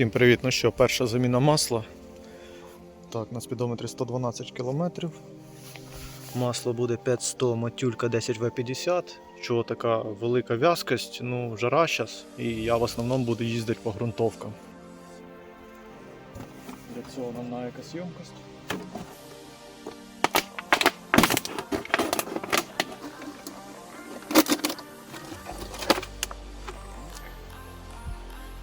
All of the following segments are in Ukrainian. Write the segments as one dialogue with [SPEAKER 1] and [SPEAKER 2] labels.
[SPEAKER 1] Всім привіт! Ну що, перша заміна масла. Так, на спідометрі 112 км. Масло буде 500, матюлька 10В50. Чого така велика в'язкость, ну, жара зараз, і я в основному буду їздити по ґрунтовкам. Для цього нам на екосйомкость.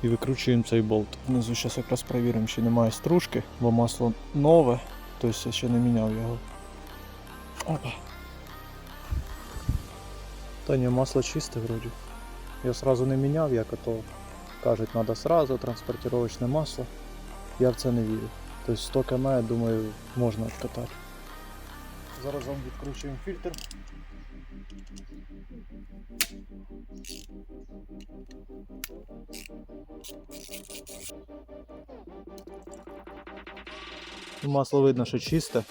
[SPEAKER 1] І викручуємо цей болт. Внизу зараз якраз перевіримо, чи немає стружки, бо масло нове, тобто я ще не міняв його. Опа. Та ні, масло чисте вроді. Я сразу не міняв, як ото кажуть, треба сразу транспортировочне масло. Я в це не вірю. Тобто 100 км, я думаю, можна відкатати. Зараз вам відкручуємо фільтр. Масло видно, що чисте.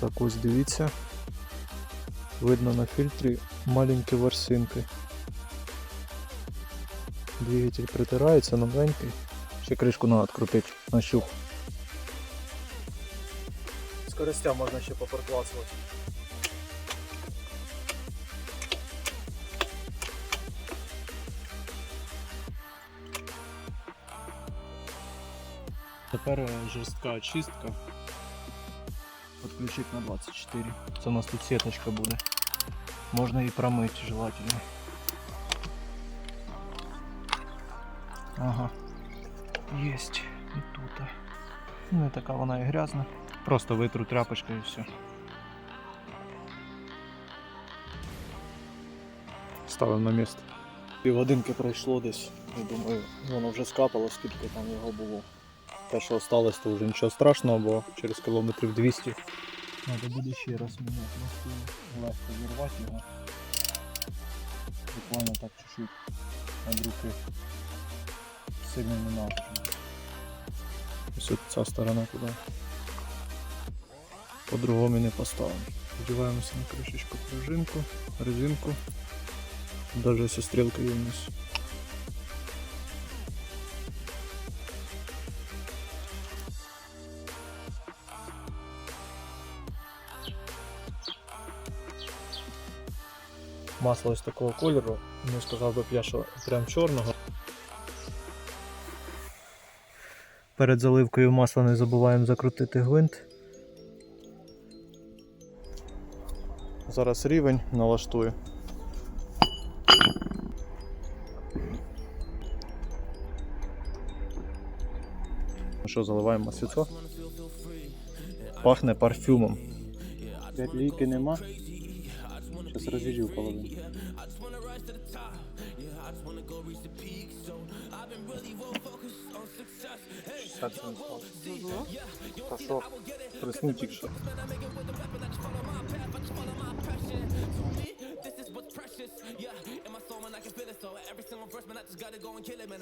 [SPEAKER 1] Так ось дивіться. Видно на фільтрі маленькі ворсинки. Двигатель притирається, новенький. Ще кришку треба відкрутити на щуп. Скоростя можна ще попоркласувати. Тепер е, жорстка очистка. Подключить на 24. Це у нас тут сіточка буде. Можна і промити желательно. Ага. Єсть. І тут. Не така вона і грязна. Просто витру тряпочкою і все. Ставимо на місце. Півгодинки пройшло десь. Я думаю, воно вже скапало, скільки там його було. Те, що осталось, то вже нічого страшного, бо через кілометрів 200 треба буде ще раз міняти. Просто легко зірвати його. Буквально так чуть-чуть від руки. Сильно не надо. Ось ця сторона туди. По-другому не поставимо. Вдіваємося на кришечку пружинку, резинку. Даже со стрілкою вниз. Масло ось такого кольору, не сказав би я, що прям чорного. Перед заливкою масла не забуваємо закрутити гвинт. Зараз рівень налаштую. Ну що, заливаємо маслицо. Пахне парфюмом. П'ять лійки нема. Зараз розріжу половину. Та що? Приснув.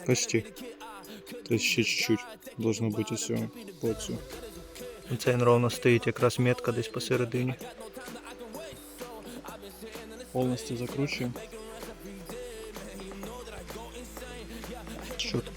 [SPEAKER 1] Почти. То есть ще чуть-чуть должно бути все по цю. Це він ровно стоїть якраз метка десь посередині повністю закручуємо. Чітко.